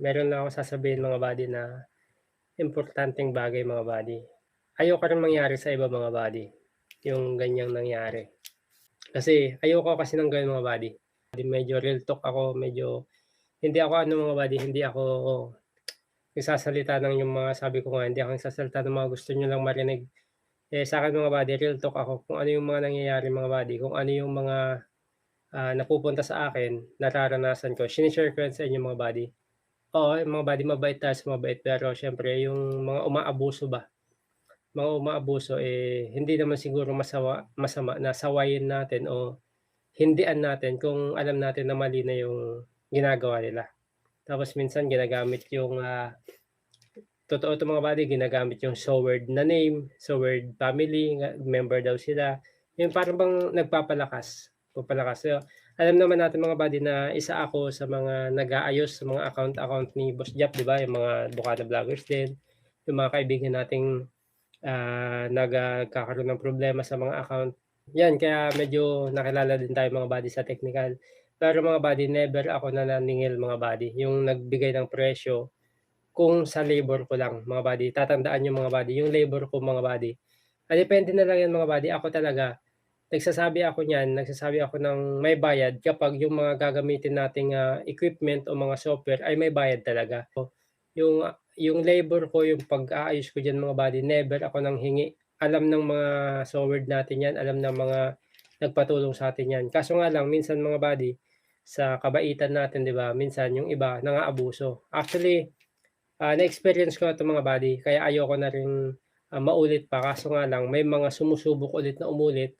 meron lang akong sasabihin mga buddy na importanteng bagay mga buddy. Ayoko rin mangyari sa iba mga buddy, yung ganyang nangyari. Kasi ayoko kasi ng gano'n mga buddy. Medyo real talk ako, medyo hindi ako ano mga buddy, hindi ako nagsasalita ng yung mga sabi ko nga, hindi ako nagsasalita ng mga gusto niyo lang marinig. Eh, sa'kin mga buddy, real talk ako kung ano yung mga nangyayari mga buddy, kung ano yung mga, ah, napupunta sa akin, nararanasan ko, shine-share ko sa inyo mga buddy. Oo, mga buddy mabait tayo sa mabait, pero siyempre yung mga umaabuso ba, mga umaabuso, eh, hindi naman siguro masawa masama na sawayin natin o hindian natin kung alam natin na mali na yung ginagawa nila. Tapos minsan ginagamit yung, ah, totoo 'to mga buddy, ginagamit yung so word na name, so word family, member daw sila, yung parang bang nagpapalakas, papalakas. So, alam naman natin mga buddy na isa ako sa mga nag-aayos sa mga account-account ni Boss Jap, 'di ba, yung mga Bukana vloggers din, yung mga kaibigan nating, ah, nagkakaroon ng problema sa mga account. Yan, kaya medyo nakilala din tayo mga buddy sa technical. Pero mga buddy, never ako nananingil mga buddy, yung nagbigay ng presyo kung sa labor ko lang mga buddy. Tatandaan niyo mga buddy, yung labor ko mga buddy, ah, depende na lang yan mga buddy. Ako talaga, nagsasabi ako niyan, nagsasabi ako ng may bayad kapag yung mga gagamitin nating, ah, equipment o mga software ay may bayad talaga. Yung yung labor ko, yung pag-aayos ko diyan mga buddy, never ako nanghingi. Alam ng mga sowerd natin yan, alam ng mga nagpatulong sa atin yan. Kaso nga lang minsan mga buddy, sa kabaitan natin 'di ba, minsan yung iba nang-aabuso. Actually, ah, na-experience ko na mga buddy, kaya ayoko na ring, ah, maulit pa. Kaso nga lang may mga sumusubok ulit na umulit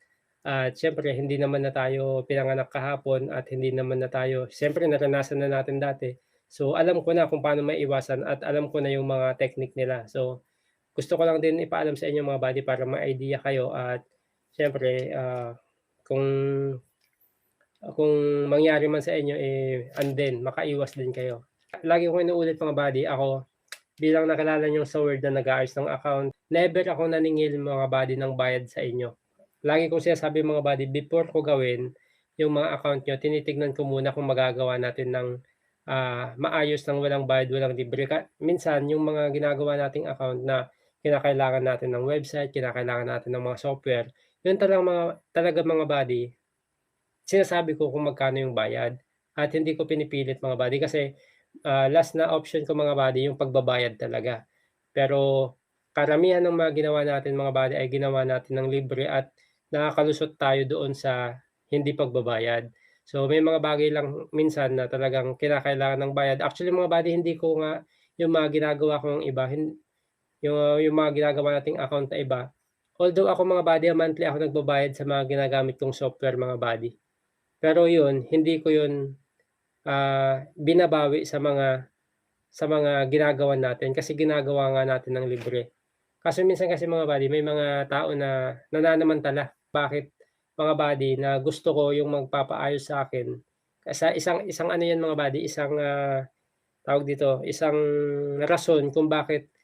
at siyempre hindi naman na tayo pinanganak kahapon at hindi naman na tayo siyempre naranasan na natin dati. So, alam ko na kung paano maiwasan at alam ko na yung mga technique nila. So, gusto ko lang din ipaalam sa inyo mga buddy para may idea kayo at siyempre, ah, kung kung mangyari man sa inyo, eh, ano din, makaiwas din kayo. Lagi kong inuulit mga buddy, ako bilang nakilala niyo sa word na nag-aayos ng account, never ako naningil mga buddy ng bayad sa inyo. Lagi kong sinasabi mga buddy, before ko gawin yung mga account niyo, tinitignan ko muna kung magagawa natin ng, ah, maayos ng walang bayad, walang libre. Ka minsan yung mga ginagawa nating account na kinakailangan natin ng website, kinakailangan natin ng mga software, yun talagang mga talagang mga buddy, sinasabi ko kung magkano yung bayad at hindi ko pinipilit mga buddy kasi, ah, last na option ko mga buddy yung pagbabayad talaga. Pero karamihan ng mga ginawa natin mga buddy ay ginawa natin ng libre at nakakalusot tayo doon sa hindi pagbabayad. So, may mga bagay lang minsan na talagang kinakailangan ng bayad. Actually mga buddy, hindi ko nga yung mga ginagawa kong iba, yung yung mga ginagawa nating account na iba, although ako mga buddy, monthly ako nagbabayad sa mga ginagamit kong software mga buddy. Pero yun, hindi ko yun, ah, binabawi sa mga sa mga ginagawa natin kasi ginagawa nga natin ng libre. Kaso minsan kasi mga buddy, may mga tao na nananamantala. Bakit mga buddy, na gusto ko yung magpapaayos sa akin. Sa isang isang ano yan mga buddy, isang, ah, tawag dito, isang rason kung bakit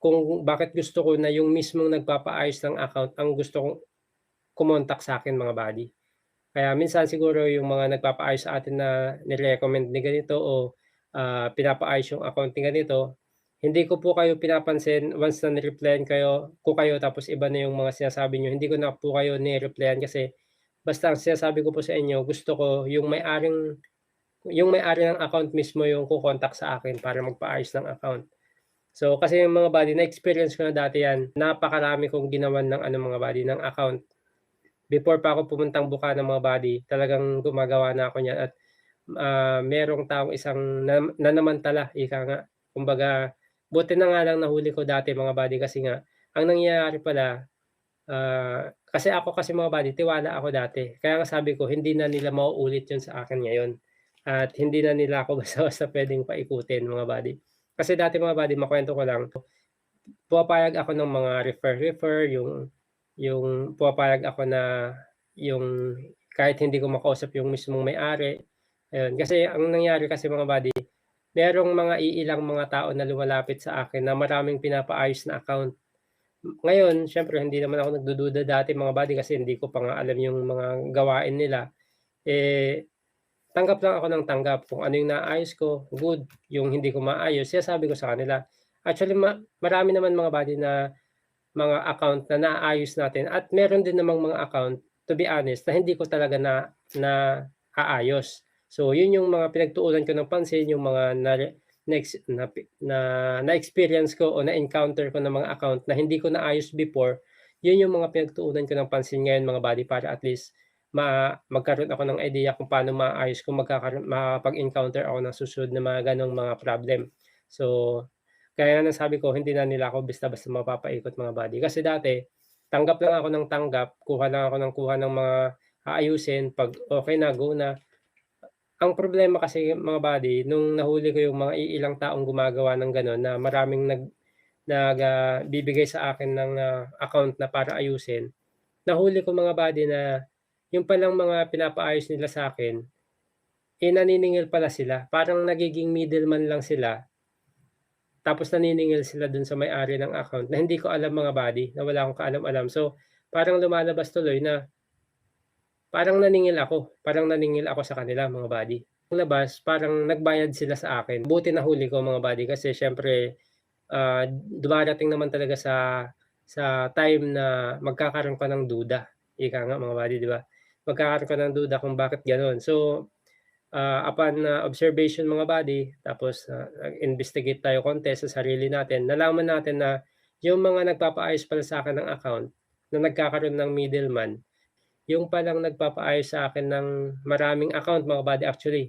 kung bakit gusto ko na yung mismong nagpapaayos ng account ang gusto kong kumontak sa'kin mga buddy. Kaya minsan siguro yung mga nagpapaayos sa atin na ni-recommend ni ganito o, ah, pinapaayos yung account ni ganito, hindi ko po kayo pinapansin once na ni-replyan kayo ko kayo tapos iba na yung mga sinasabi niyo, hindi ko na po kayo ni-replyan kasi basta ang sinasabi ko po sa inyo, gusto ko yung may-aring yung may-ari ng account mismo yung ko-contact sa akin para magpaayos ng account. So, kasi yung mga buddy, na-experience ko na dati yan, napakarami kong ginawan ng ano mga buddy, ng account. Before pa ako pumuntang Bukana mga buddy, talagang gumagawa na ako niyan at, ah, merong taong isang nam nanamantala, ika nga. Kumbaga, buti na nga lang nahuli ko dati mga buddy kasi nga, ang nangyayari pala, ah, kasi ako kasi mga buddy, tiwala ako dati. Kaya nga sabi ko, hindi na nila mauulit yun sa akin ngayon at hindi na nila ako basta-basta puwedeng paikutin mga buddy. Kasi dati mga buddy, makuwento ko lang, pumapayag ako ng mga refer-refer, yung yung pumapayag ako na yung kahit hindi ko makausap yung mismong may-ari, ayun. Kasi ang nangyari kasi mga buddy, merong mga iilang mga tao na lumalapit sa akin na maraming pinapaayos na account. Ngayon, siyempre hindi naman ako nagdududa dati mga buddy kasi hindi ko pa nga alam yung mga gawain nila. Eh, tanggap lang ako ng tanggap kung ano yung naayos ko, good, yung hindi ko maayos sinasabi ko sa kanila. Actually ma marami naman mga buddy na mga account na naayos natin at meron din namang mga account, to be honest, na hindi ko talaga na naaayos. So yun yung mga pinagtuunan ko ng pansin, yung mga nare next na na na-experience ko o na-encounter ko ng mga account na hindi ko naayos before, yun yung mga pinagtuunan ko ng pansin ngayon mga buddy para at least ma magkaroon ako ng idea kung paano maayos ko magkakaroon makakapag-encounter ako ng susunod na mga gano'ng mga problem. So, gaya nga ng sabi ko hindi na nila ako basta-basta mapapaikot mga buddy. Kasi dati, tanggap lang ako ng tanggap, kuha lang ako ng kuha ng mga aayusin, 'pag okey na, go na. Ang problema kasi mga buddy, nung nahuli ko yung mga iilang taong gumagawa ng gano'n na maraming nag nag ah, bibigay sa akin ng, ah, account na para ayusin, nahuli ko mga buddy na yung palang mga pinapaayos nila sa'kin, eh, naniningil pala sila. Parang nagiging middleman lang sila. Tapos naniningil sila dun sa may-ari ng account na hindi ko alam mga buddy, na wala akong kaalam-alam. So, parang lumalabas tuloy na parang naningil ako, parang naningil ako sa kanila mga buddy. Labas parang nagbayad sila sa akin. Buti nahuli ko mga buddy kasi siyempre, ah, dumarating naman talaga sa sa time na magkakaroon ka ng duda, ika nga mga buddy, 'di ba? Magkakaroon ka ng duda kung bakit gano'n. So, ah, upon ah, observation mga buddy, tapos, ah, nag-investigate tayo konti sa sarili natin, nalaman natin na yung mga nagpapaayos pala sa'kin ng account, na nagkakaroon ng middleman, yung palang nagpapaayos sa akin ng maraming account mga buddy actually.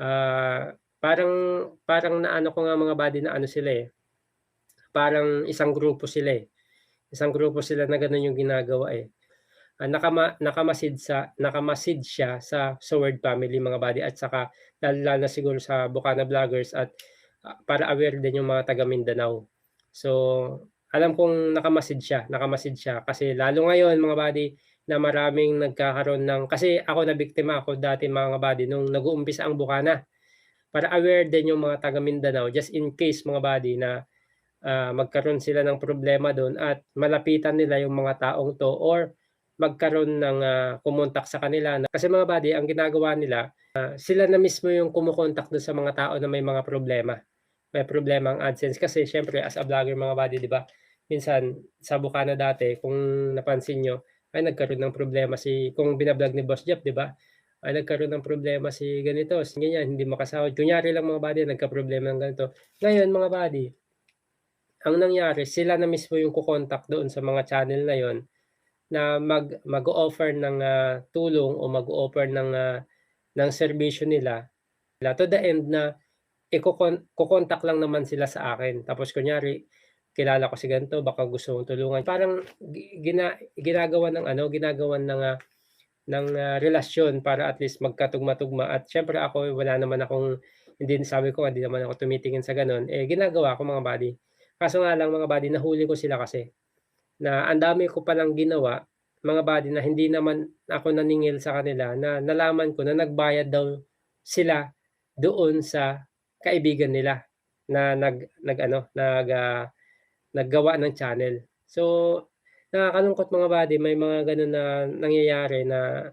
Ah, parang parang naano ko nga mga buddy na ano sila, eh, parang isang grupo sila, eh. Isang grupo sila na gano'n yung ginagawa, eh. Ah, nakama nakamasid sa nakamasid siya sa sa Word family mga buddy at saka lalong-lalo na siguro sa Bukana Vloggers at, ah, para aware din yung mga taga Mindanao. So, alam kong nakamasid siya nakamasid siya kasi lalo ngayon mga buddy na maraming nagkakaroon ng kasi ako nabiktima ako dati mga buddy nung nag-uumpisa ang Bukana. Para aware din yung mga taga Mindanao just in case mga buddy na, ah, magkaroon sila ng problema dun at malapitan nila yung mga taong 'to or magkaroon ng, ah, kumontak sa kanila na kasi mga buddy ang ginagawa nila, ah, sila na mismo yung kumo-contact dun sa mga tao na may mga problema. May problema ang AdSense kasi siyempre as a vlogger mga buddy 'di ba, minsan sa Bukana dati kung napansin niyo, ay nagkaroon ng problema si kung bina-vlog ni Boss Jeff 'di ba, ay nagkaroon ng problema si ganito, si ganyan, hindi makasahod. Kunyari lang mga buddy nagkaproblema ng ganito. Ngayon mga buddy, ang nangyari sila na mismo yung ko-contact doon sa mga channel na yun, na mag mag-o-offer ng, ah, tulong o mag-o-offer ng, ah, ng serbisyo nila, to the end na ko-contact lang naman sila sa akin. Tapos kunyari, kilala ko si ganito baka gusto mong tulungan. Parang gi gina ginagawan ng ano, ginagawan ng, ah, ng, ah, relasyon para at least magkatugma-tugma at siyempre ako wala naman akong hindi sabi ko hindi naman ako tumitingin sa gano'n, eh, ginagawa ko mga buddy. Kaso nga lang mga buddy nahuli ko sila kasi, na ang dami ko palang ginawa, mga buddy na hindi naman ako naningil sa kanila na nalaman ko na nagbayad daw sila doon sa kaibigan nila na nag nag-ano, nag, ah, naggawa ng channel. So, nakakalungkot mga buddy may mga gano'n na nangyayari na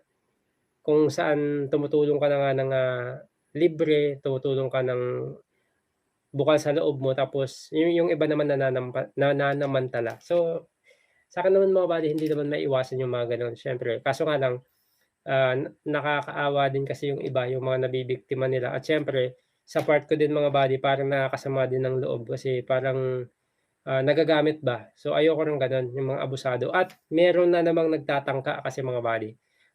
kung saan tumutulong ka na nga ng, ah, libre, tumutulong ka ng bukal sa loob mo tapos yung yung iba naman nananampa nananamantala. So, sa'kin naman mga buddy hindi naman maiiwasan yung mga gano'n siyempre kaso nga lang, ah, nakakaawa din kasi yung iba, yung mga nabibiktima nila at siyempre sa part ko din mga buddy parang nakakasama din ng loob kasi parang, ah, nagagamit ba. So, ayoko ng gano'n, yung mga abusado at meron na namang nagtatangka kasi mga buddy.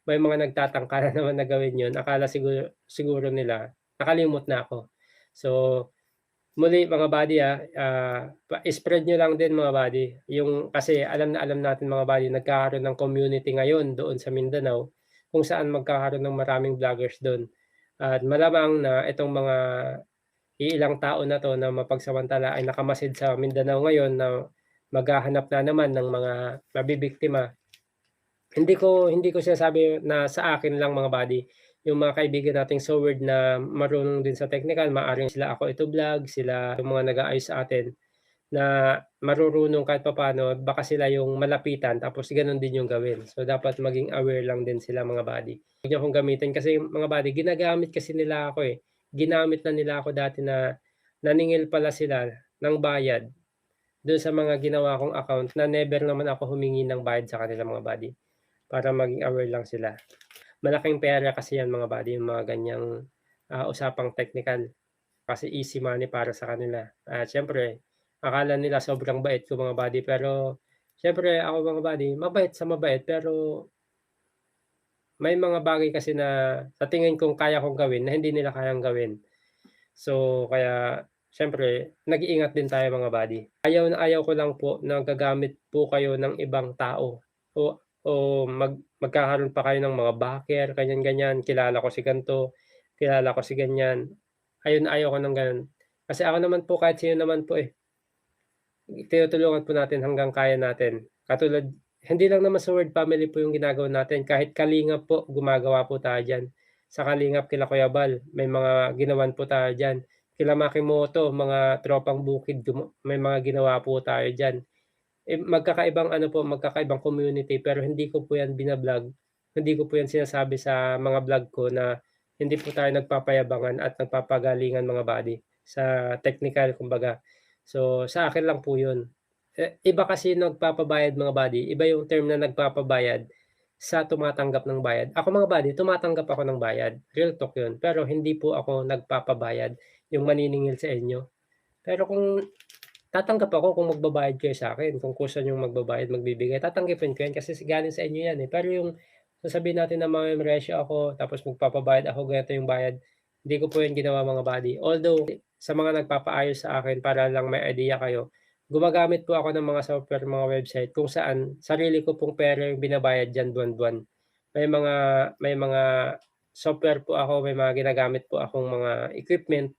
May mga nagtatangka na naman na gawin yun akala siguro siguro nila nakalimot na ako. So, muli mga buddy, ah, ah, pa-spread niyo lang din mga buddy, yung kasi alam na alam natin mga buddy nagkakaroon ng community ngayon doon sa Mindanao, kung saan magkakaroon ng maraming vloggers dun. At malamang na itong mga iilang tao na 'to na mapagsamantala ay nakamasid sa Mindanao ngayon na maghahanap na naman ng mga mabibiktima. Hindi ko hindi ko sinasabi na sa akin lang mga buddy, yung mga kaibigan nating sowerd na marunong din sa technical, maaaring sila Ako Ito Vlog, sila yung mga nag-aayos sa atin, na marurunong kahit papaano baka sila yung malapitan tapos gano'n din yung gawin. So, dapat maging aware lang din sila mga buddy. Huwag niyo akong gamitin kasi mga buddy ginagamit kasi nila ako, eh. Ginamit na nila ako dati na naningil pala sila ng bayad do'n sa mga ginawa kong account na never naman ako humingi ng bayad sa kanila mga buddy, para maging aware lang sila. Malaking pera kasi 'yan mga buddy, yung mga ganiyang, ah, usapang teknikal. Kasi easy money para sa kanila at siyempre akala nila sobrang bait ko mga buddy, pero siyempre ako mga buddy, mabait sa mabait pero may mga bagay kasi na sa tingin kong kaya kong gawin na hindi nila kayang gawin. So, kaya siyempre nag-iingat din tayo mga buddy. Ayaw na ayaw ko lang po na gagamit po kayo ng ibang tao o o mag magkakaroon pa kayo ng mga backer, ganyan-ganyan, kilala ko si gan'to, kilala ko si ganyan. Ayaw na ayaw ko ng gano'n. Kasi ako naman po kahit sino naman po, eh. Tinutulungan po natin hanggang kaya natin. Katulad hindi lang naman sa Word Family po yung ginagawa natin, kahit Kalingap po gumagawa po tayo diyan. Sa Kalingap kila Kuya Bal, may mga ginawan po tayo diyan. Kila Makimoto, mga tropang bukid may mga ginawa po tayo diyan. Eh, magkakaibang ano po, magkakaibang community pero hindi ko po 'yan bina-vlog. Hindi ko po 'yan sinasabi sa mga vlog ko na hindi po tayo nagpapayabangan at nagpapagalingan mga buddy, sa teknikal kumbaga. So, sa akin lang po 'yun. Eh, iba kasi nagpapabayad mga buddy, iba yung term na nagpapabayad sa tumatanggap ng bayad. Ako mga buddy, tumatanggap ako ng bayad, real talk 'yun. Pero hindi po ako nagpapabayad, yung maniningil sa inyo. Pero kung tatanggap ako kung magbabayad kayo sa'kin, kung kusa niyong magbabayad, magbibigay, tatanggapin ko 'yan kasi galing sa inyo 'yan, eh. Pero yung sasabihin natin na mamemresyo ako tapos magpapabayad ako, ganito yung bayad, hindi ko po 'yun ginawa mga buddy. Although sa mga nagpapaayos sa akin para lang may idea kayo, gumagamit po ako ng mga software, mga website kung saan sarili ko pong pera yung binabayad diyan buwan-buwan. May mga may mga software po ako, may mga ginagamit po akong mga equipment,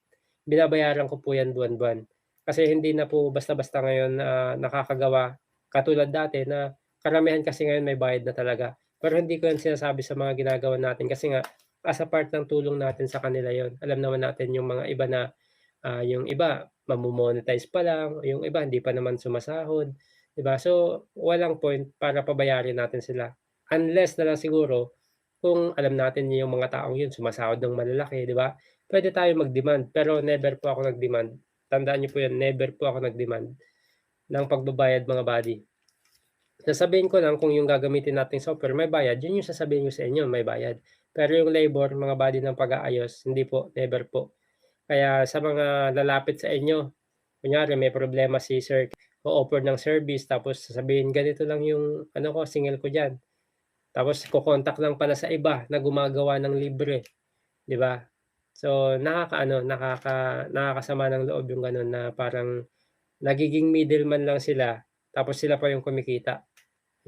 binabayaran ko po 'yan buwan-buwan. Kasi hindi na po basta-basta ngayon, ah, nakakagawa katulad dati na karamihan kasi ngayon may bayad na talaga. Pero hindi ko 'yan sinasabi sa mga ginagawa natin kasi nga as a part ng tulong natin sa kanila 'yun. Alam naman natin yung mga iba na, ah, yung iba mamo-monetize pa lang, yung iba hindi pa naman sumasahod, 'di ba? So, walang point para pabayarin natin sila. Unless na lang siguro kung alam natin yung mga taong 'yun sumasahod ng malalaki, 'di ba? Puwede tayong mag-demand, pero never po ako nag-demand. Tandaan niyo po 'yan, never po ako nag-demand ng pagbabayad mga buddy. Sasabihin ko lang kung yung gagamitin nating software may bayad, yun yung sasabihin ko sa inyo, may bayad. Pero yung labor, mga buddy ng pag-aayos, hindi po, never po. Kaya sa mga lalapit sa inyo, kunyari may problema si sir, o-offer ng service tapos sasabihin, "Ganito lang yung ano ko, singil ko diyan." Tapos ko-contact lang pala sa iba na gumagawa ng libre, 'di ba? So, nakakaano, nakaka nakakasama ng loob yung gano'n na parang nagiging middleman lang sila, tapos sila pa yung kumikita,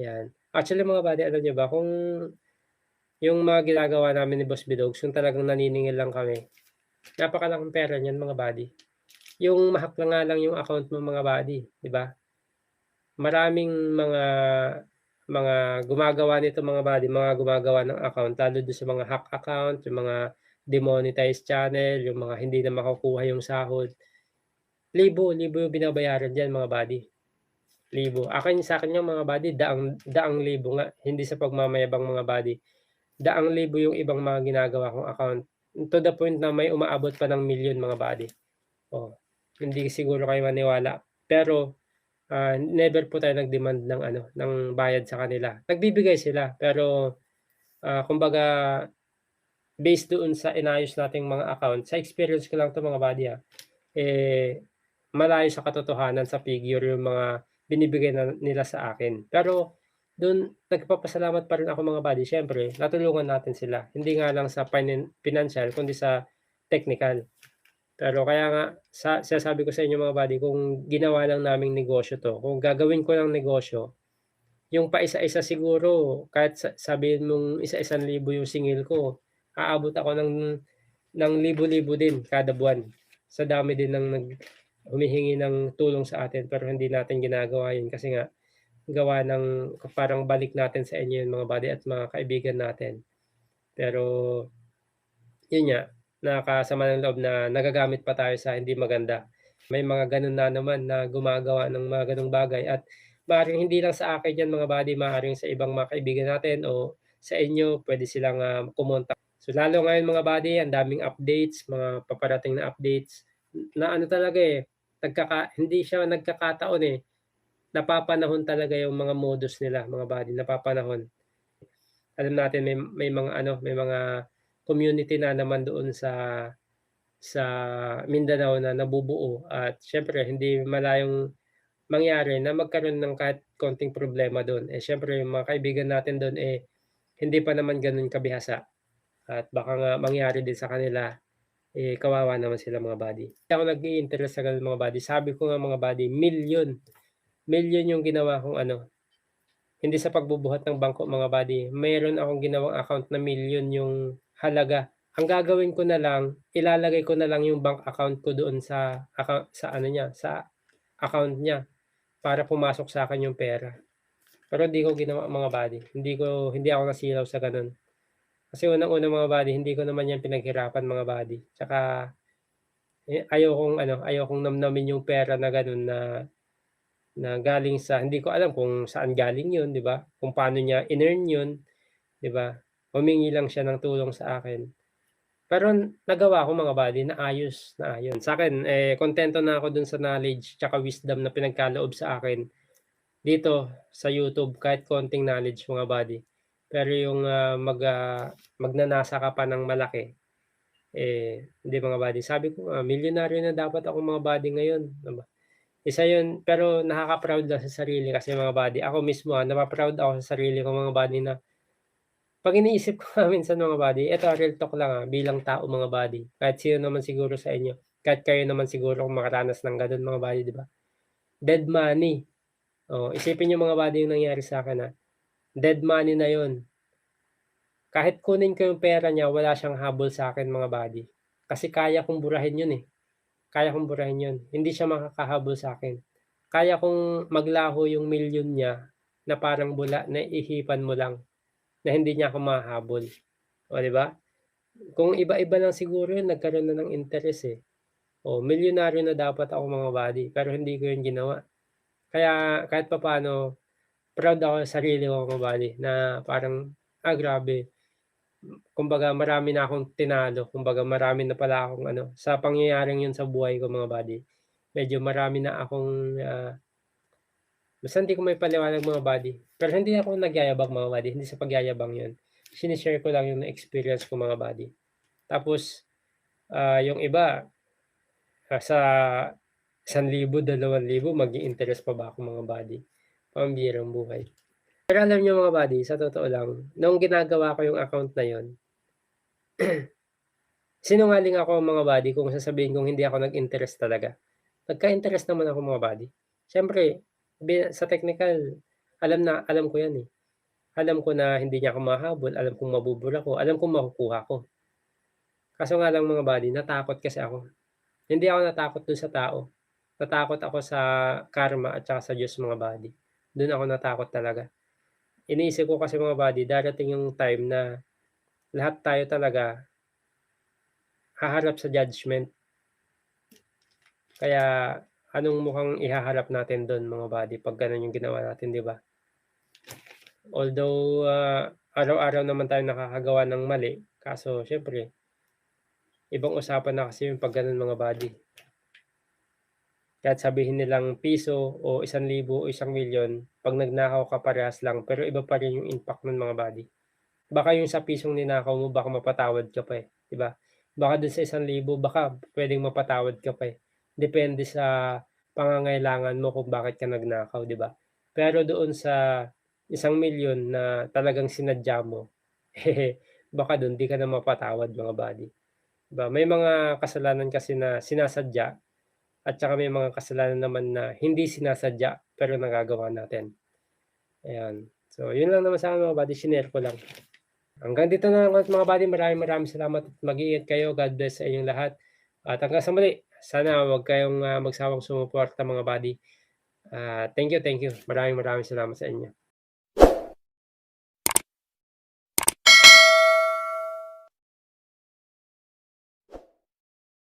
'yan. Actually mga buddy, alam niyo ba kung yung mga ginagawa namin ni Boss Bidogs, yung talagang naniningil lang kami, napakalaking pera niyan mga buddy. Yung ma-hack na nga lang yung account mo mga buddy, 'di ba? Maraming mga mga gumagawa nito mga buddy, mga gumagawa ng account lalo dun sa mga hack account, yung mga demonetized channel, yung mga hindi na makukuha yung sahod. Libo-libo yung binabayaran diyan mga buddy, libo. Akin sa'kin yang mga buddy daang daang libo nga, hindi sa pagmamayabang mga buddy. Daang libo yung ibang mga ginagawa kong account, to the point na may umaabot pa ng milyon mga buddy. Oh, hindi siguro kayo maniwala. Pero, ah, never po tayo nag-demand ng ano, ng bayad sa kanila. Nagbibigay sila pero, ah, kumbaga based doon sa inayos nating mga account, sa experience ko lang 'to mga buddy, ah, eh, malayo sa katotohanan sa figure yung mga binibigay na nila sa akin. Pero dun nagpapasalamat pa rin ako mga buddy, siyempre natulungan natin sila, hindi nga lang sa pinansiyal kundi sa technical. Pero kaya nga sa sinasabi ko sa inyo mga buddy, kung ginawa lang naming negosyo 'to, kung gagawin ko ng negosyo, yung paisa-isa siguro kahit sa sabihin mong isa-isang libo yung singil ko, aabot ako ng ng libo-libo din kada buwan. Sa dami din ng nag humihingi ng tulong sa atin pero hindi natin ginagawa yun kasi nga gawa ng parang balik natin sa inyo yun mga buddy at mga kaibigan natin. Pero yun nga, nakakasama ng loob na nagagamit pa tayo sa hindi maganda. May mga gano'n na naman na gumagawa ng mga gano'ng bagay at maaaring hindi lang sa akin 'yan mga buddy, maaaring sa ibang mga kaibigan natin o sa inyo puwede silang, ah, kumontak. So, lalo ngayon mga buddy ang daming updates, mga paparating na updates na ano talaga, eh, nagkaka hindi siya nagkakataon, eh, napapanahon talaga yung mga modus nila mga buddy, napapanahon. Alam natin may may mga ano, may mga community na naman doon sa sa Mindanao na nabubuo at siyempre hindi malayong mangyari na magkaroon ng kahit konting problema do'n. Eh, siyempre yung mga kaibigan natin do'n, eh, hindi pa naman gano'n kabihasa at baka nga mangyari din sa kanila, eh, kawawa naman sila mga buddy. Hindi ako nag-i-interest sa mga buddy, sabi ko nga mga buddy milyon, milyon yung ginawa kong ano, hindi sa pagbubuhat ng bangko mga buddy, meron akong ginawang account na milyon yung halaga. Ang gagawin ko na lang, ilalagay ko na lang yung bank account ko doon sa account sa ano niya, sa account niya para pumasok sa'kin yung pera. Pero hindi ko ginawa mga buddy, hindi ko hindi ako nasilaw sa gano'n. Kasi unang-una mga buddy, hindi ko naman 'yan pinaghirapan mga buddy, tsaka, eh, ayokong ano, ayokong namnamin yung pera na gano'n na na galing sa hindi ko alam kung saan galing yun, 'di ba? Kung paano niya in-earn yun, 'di ba? Humingi lang siya ng tulong sa akin. Pero nagawa ko mga buddy, naayos, naayos. Sa'kin, eh, kuntento na ako dun sa knowledge tsaka wisdom na pinagkaloob sa akin dito sa YouTube, kahit konting knowledge mga buddy. Pero yung, ah, mag, ah, magnanasa ka pa ng malaki, eh, hindi mga buddy. Sabi ko nga milyonaryo na dapat ako mga buddy ngayon, 'di ba? Isa yun pero nakaka-proud lang sa sarili kasi mga buddy, ako mismo, ah, napa-proud ako sa sarili ko mga buddy na 'pag iniisip ko nga minsan mga buddy, eto real talk lang, ah, bilang tao mga buddy, kahit sino naman siguro sa inyo, kahit kayo naman siguro kung makaranas ng gano'n mga buddy, 'di ba? Dead money. Oh, isipin niyo mga buddy yung nangyari sa'kin, ah, dead money na yun. Kahit kunin ko yung pera niya wala siyang habol sa'kin mga buddy, kasi kaya kong burahin yun, eh. Kaya kong burahin yun, hindi siya makakahabol sa'kin. Kaya kong maglaho yung milyon niya na parang bula na ihipan mo lang, na hindi niya ako mahahabol, oh, 'di ba? Kung iba-iba lang siguro yun nagkaroon na ng interes, eh. Oh, milyonaryo na dapat ako mga buddy, pero hindi ko yun ginawa. Kaya kahit papaano proud ako sa sarili ko mga buddy na parang, ah, grabe. Kumbaga marami na akong tinalo, kumbaga marami na pala akong ano, sa pangyayaring yun sa buhay ko mga buddy, medyo marami na akong, ah basta hindi ko maipaliwanag mga buddy. Pero hindi ako nagyayabang mga buddy, hindi sa pagyayabang yun. Shine-share ko lang yung na-experience ko mga buddy. Tapos, ah, yung iba, ah, sa 1,000, 2,000 mag-i-interest pa ba ako mga buddy, pambihirang buhay. Pero alam niyo mga buddy, sa totoo lang, nung ginagawa ko yung account na yun sinungaling ako mga buddy kung sasabihin kong hindi ako nag-interest talaga. Nagka-interest naman ako mga buddy. Siyempre sa technical, alam na alam ko 'yan, eh. Alam ko na hindi niya ako mahahabol, alam kong mabubura ako, alam kong makukuha ko. Kaso nga lang mga buddy, natakot kasi ako. Hindi ako natakot dun sa tao, natakot ako sa karma at saka sa Diyos mga buddy. Dun ako natakot talaga. Iniisip ko kasi mga buddy, darating yung time na lahat tayo talaga haharap sa judgment. Kaya anong mukhang ihaharap natin dun mga buddy 'pag gano'n yung ginawa natin, 'di ba? Although, ah, araw-araw naman tayong nakakagawa ng mali, kaso siyempre ibang usapan na kasi yun 'pag gano'n mga buddy. Kahit sabihin nilang piso o 1,000 o 1,000,000 'pag nagnakaw ka parehas lang, pero iba pa rin yung impact nun mga buddy. Baka yung sa pisong ninakaw mo baka mapatawad ka pa, eh, 'di ba? Baka dun sa 1,000 baka puwedeng mapatawad ka pa, eh. Depende sa pangangailangan mo kung bakit ka nagnakaw, 'di ba? Pero doon sa 1,000,000 na talagang sinadya mo, eh, baka dun di ka na mapatawad mga buddy, 'di ba? May mga kasalanan kasi na sinasadya at saka may mga kasalanan naman na hindi sinasadya pero nagagawa natin. Ayan, so yun lang naman sa'kin mga buddy, shinare ko lang. Hanggang dito na lang mga buddy, maraming maraming salamat at mag-iingat kayo. God bless sa inyong lahat at hanggang sa muli, sana huwag kayong, ah, magsawang sumuporta mga buddy. Ah, thank you, thank you. Maraming maraming salamat sa inyo.